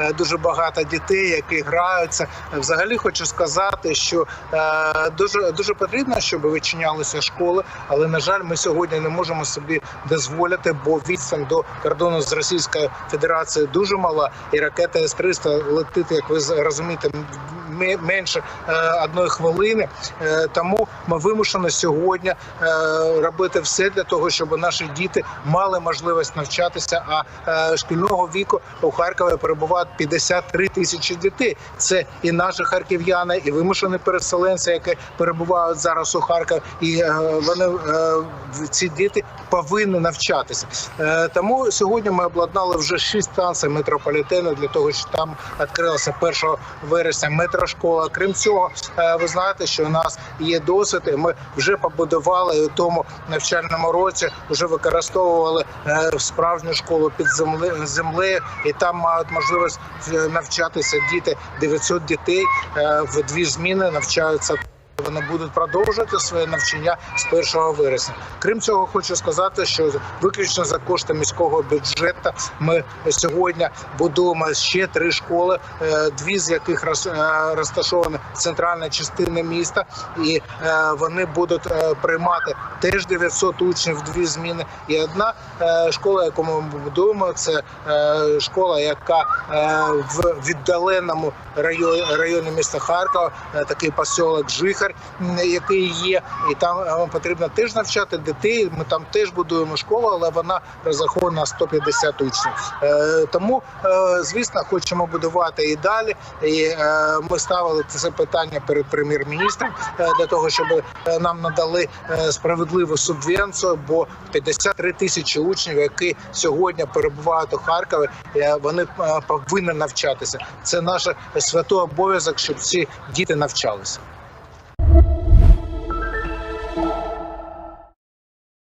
е, дуже багато дітей, які граються. Взагалі хочу сказати, що е, дуже дуже потрібно, щоб відчинялися школи, але на жаль, ми сьогодні не можемо собі дозволити, бо відстань до кордону з Російською Федерацією дуже мала, і ракета С-300 летить, як ви розумієте, менше е, одної хвилини. Тому ми вимушені сьогодні робити все для того, щоб наші діти мали можливість навчатися. А шкільного віку у Харкові перебувають 53 тисячі дітей. Це і наші харків'яни, і вимушені переселенці, які перебувають зараз у Харкові, і е, вони е, ці діти повинні навчатися. Е, Тому сьогодні ми обладнали вже шість станцій метрополітену для того, щоб там відкрилася 1 вересня метрошкола. Крім цього, ви знаєте, що у нас є досвід. і Ми вже побудували і у тому навчальному році вже використовували справжню школу під земле- землею, і там мають можливість навчатися діти 900 дітей е, в дві зміни навчаються. Вони будуть продовжувати своє навчання з 1 вересня. Крім цього, хочу сказати, що виключно за кошти міського бюджету ми сьогодні будуємо ще три школи, е, дві з яких е, розташовані в центральній частині міста, і е, вони будуть приймати теж 900 учнів дві зміни. І одна школа, яку ми будуємо, це школа, яка в віддаленому районі, міста Харкова, такий посілок Жихар, м, який є, і там е, потрібно теж навчати дітей. Ми там теж будуємо школу, але вона розрахована на 150 учнів. Е, Тому, е, звісно, хочемо будувати і далі. І ми ставили це питання перед прем'єр-міністром для того, щоб нам надали справедливу субвенцію, бо 53 тисячі учнів, які сьогодні перебувають у Харкові, вони повинні навчатися. Це наш святий обов'язок, щоб ці діти навчалися.